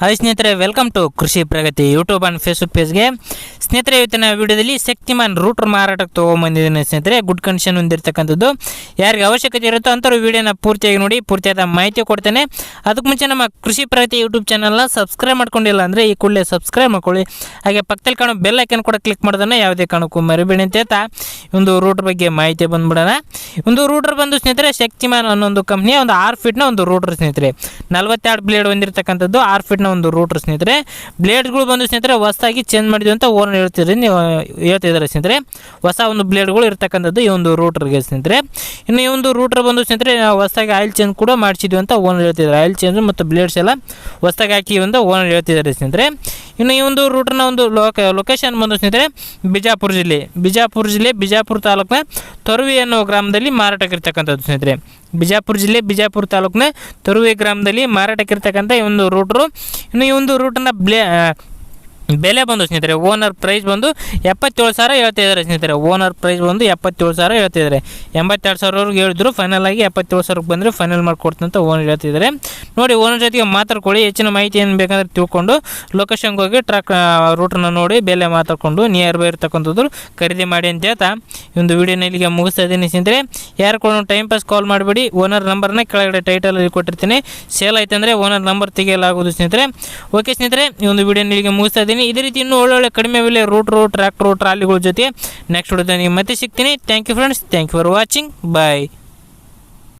Hi ಸ್ನೇಹಿತರೆ welcome to Krishi Pragati YouTube and Facebook ಪೇಜ್ಗೆ ಸ್ನೇಹಿತರೆ, ಇವತ್ತಿನ ವಿಡಿಯೋದಲ್ಲಿ ಶಕ್ತಿಮಾನ್ ರೂಟರ್ ಮಾರಾಟಕ್ಕೆ ತೊಗೊಂಬಂದಿದ್ದೀನಿ ಸ್ನೇಹಿತರೆ. ಗುಡ್ ಕಂಡೀಷನ್ ಹೊಂದಿರತಕ್ಕಂಥದ್ದು. ಯಾರಿಗೆ ಅವಶ್ಯಕತೆ ಇರುತ್ತೋ ಅಂಥವ್ರು ವೀಡಿಯೋನ ಪೂರ್ತಿಯಾಗಿ ನೋಡಿ, ಪೂರ್ತಿಯಾದ ಮಾಹಿತಿ ಕೊಡ್ತೇನೆ. ಅದಕ್ಕೆ ಮುಂಚೆ ನಮ್ಮ ಕೃಷಿ ಪ್ರಗತಿ ಯೂಟ್ಯೂಬ್ ಚಾನಲ್ನ ಸಬ್ಸ್ಕ್ರೈಬ್ ಮಾಡ್ಕೊಂಡಿಲ್ಲ ಅಂದರೆ ಈ ಕೂಡಲೇ ಸಬ್ಸ್ಕ್ರೈಬ್ ಮಾಡ್ಕೊಳ್ಳಿ. ಹಾಗೆ ಪಕ್ಕದಲ್ಲಿ ಕಾಣೋ ಬೆಲ್ ಐಕನ್ ಕೂಡ ಕ್ಲಿಕ್ ಮಾಡೋದನ್ನ ಯಾವುದೇ ಕಾರಣಕ್ಕೂ ಮರಿಬೇಡಿ ಅಂತ ಹೇಳ್ತಾ ಒಂದು ರೂಟರ್ ಬಗ್ಗೆ ಮಾಹಿತಿ ಬಂದ್ಬಿಡೋಣ. ಒಂದು ರೂಟರ್ ಬಂದು ಸ್ನೇಹಿತರೆ, ಶಕ್ತಿಮಾನ್ ಅನ್ನೋ ಒಂದು ಕಂಪ್ನಿಯ ಒಂದು ಆರು ಫೀಟ್ನ ಒಂದು ರೂಟರ್ ಸ್ನೇಹಿತರೆ. ನಲ್ವತ್ತೆರಡು ಬ್ಲೇಡ್ ಹೊಂದಿರತಕ್ಕಂಥದ್ದು ಆರು ಫೀಟ್ನ ಒಂದು ರೂಟ್ರ್ ಸ್ನೇಹಿತರೆ. ಬ್ಲೇಡ್ಗಳು ಬಂದು ಸ್ನೇಹಿತರೆ, ಹೊಸದಾಗಿ ಚೇಂಜ್ ಮಾಡಿದ್ವಿ ಅಂತ ಓನರ್ ಹೇಳ್ತಿದ್ರೆ, ನೀವು ಹೇಳ್ತಿದ್ದಾರೆ ಸ್ನೇಹಿತರೆ. ಹೊಸ ಒಂದು ಬ್ಲೇಡ್ಗಳು ಇರ್ತಕ್ಕಂಥದ್ದು ಈ ಒಂದು ರೂಟ್ರಿಗೆ ಸ್ನೇಹಿತರೆ. ಇನ್ನು ಈ ಒಂದು ರೂಟರ್ ಬಂದು ಸ್ನೇಹಿತರೆ, ಹೊಸದಾಗಿ ಆಯಿಲ್ ಚೇಂಜ್ ಕೂಡ ಮಾಡಿಸಿದ್ವಿ ಅಂತ ಓನರ್ ಹೇಳ್ತಿದ್ದಾರೆ. ಆಯಿಲ್ ಚೇಂಜ್ ಮತ್ತು ಬ್ಲೇಡ್ಸ್ ಎಲ್ಲ ಹೊಸದಾಗಿ ಹಾಕಿ ಅಂತ ಓನರ್ ಹೇಳ್ತಿದ್ದಾರೆ ಸ್ನೇಹಿತರೆ. ಇನ್ನು ಈ ಒಂದು ರೂಟ್ನ ಒಂದು ಲೋಕ ಲೊಕೇಶನ್ ಬಂದು ಸ್ನೇಹಿತರೆ, ಬಿಜಾಪುರ ಜಿಲ್ಲೆ. ಬಿಜಾಪುರ ಜಿಲ್ಲೆ, ಬಿಜಾಪುರ ತಾಲೂಕಿನ ತೊರವಿ ಅನ್ನೋ ಗ್ರಾಮದಲ್ಲಿ ಮಾರಾಟಕ್ಕಿರ್ತಕ್ಕಂಥದ್ದು ಸ್ನೇಹಿತರೆ. ಬಿಜಾಪುರ ಜಿಲ್ಲೆ, ಬಿಜಾಪುರ ತಾಲೂಕಿನ ತೊರುವೆ ಗ್ರಾಮದಲ್ಲಿ ಮಾರಾಟಕ್ಕಿರ್ತಕ್ಕಂಥ ಈ ಒಂದು ರೂಟ್ರು ಇನ್ನು ಈ ಒಂದು ರೂಟನ್ನು ಬ್ಲೇ ಬೆಲೆ ಬಂದು ಸ್ನೇಹಿತರೆ ಓನರ್ ಪ್ರೈಸ್ ಬಂದು ಎಪ್ಪತ್ತೇಳು ಸಾವಿರ ಹೇಳ್ತಾ ಇದ್ದಾರೆ ಸ್ನೇಹಿತರೆ. ಓನರ್ ಪ್ರೈಸ್ ಬಂದು ಎಪ್ಪತ್ತೇಳು ಸಾವಿರ ಹೇಳ್ತಾ ಇದ್ದಾರೆ. ಎಂಬತ್ತೆರಡು ಸಾವಿರವರೆಗೆ ಹೇಳಿದ್ರು ಫೈನಲ್ ಆಗಿ ಎಪ್ಪತ್ತೇಳು ಸಾವಿರಕ್ಕೆ ಬಂದರೆ ಫೈನಲ್ ಮಾಡಿಕೊಡ್ತಂತ ಓನರ್ ಹೇಳ್ತಿದ್ದಾರೆ ನೋಡಿ ಓನರ್ ಜೊತೆಗೆ ಮಾತಾಡ್ಕೊಳ್ಳಿ, ಹೆಚ್ಚಿನ ಮಾಹಿತಿ ಏನು ಬೇಕಂದ್ರೆ ತಿಳ್ಕೊಂಡು ಲೊಕೇಶನ್ಗೆ ಹೋಗಿ ಟ್ರಕ್ ರೂಟನ್ನು ನೋಡಿ, ಬೆಲೆ ಮಾತಾಡ್ಕೊಂಡು ನಿಯರ್ ಬೈ ಇರ್ತಕ್ಕಂಥದ್ದು ಖರೀದಿ ಮಾಡಿ ಅಂತ ಹೇಳ್ತಾ ಒಂದು ವಿಡಿಯೋನ ಇಲ್ಲಿಗೆ ಮುಗಿಸ್ತಾ ಇದ್ದೀನಿ ಸ್ನೇಹಿತರೆ. ಯಾರು ಕೂಡ ಟೈಮ್ ಪಾಸ್ ಕಾಲ್ ಮಾಡಿಬಿಡಿ ಓನರ್ ನಂಬರ್ನ ಕೆಳಗಡೆ ಟೈಟಲಲ್ಲಿ ಕೊಟ್ಟಿರ್ತೀನಿ. ಸೇಲ್ ಆಯ್ತು ಅಂದರೆ ಓನರ್ ನಂಬರ್ ತೆಗೆಯಲಾಗುವುದು ಸ್ನೇಹಿತರೆ. ಓಕೆ ಸ್ನೇಹಿತರೆ, ಈ ಒಂದು ವಿಡಿಯೋನ ಇಲ್ಲಿಗೆ ಮುಗಿಸ್ತಾ ಇದೇ ರೀತಿ ಇನ್ನೂ ಒಳ್ಳೊಳ್ಳೆ ಕಡಿಮೆ ಬೆಲೆ ರೂಟ್ರು ಟ್ರ್ಯಾಕ್ಟ್ರು ಟ್ರಾಲಿಗಳ ಜೊತೆ ನೆಕ್ಸ್ಟ್ ವಿಡಿಯೋದಲ್ಲಿ ಮತ್ತೆ ಸಿಗ್ತೀನಿ. Thank you friends thank you for watching bye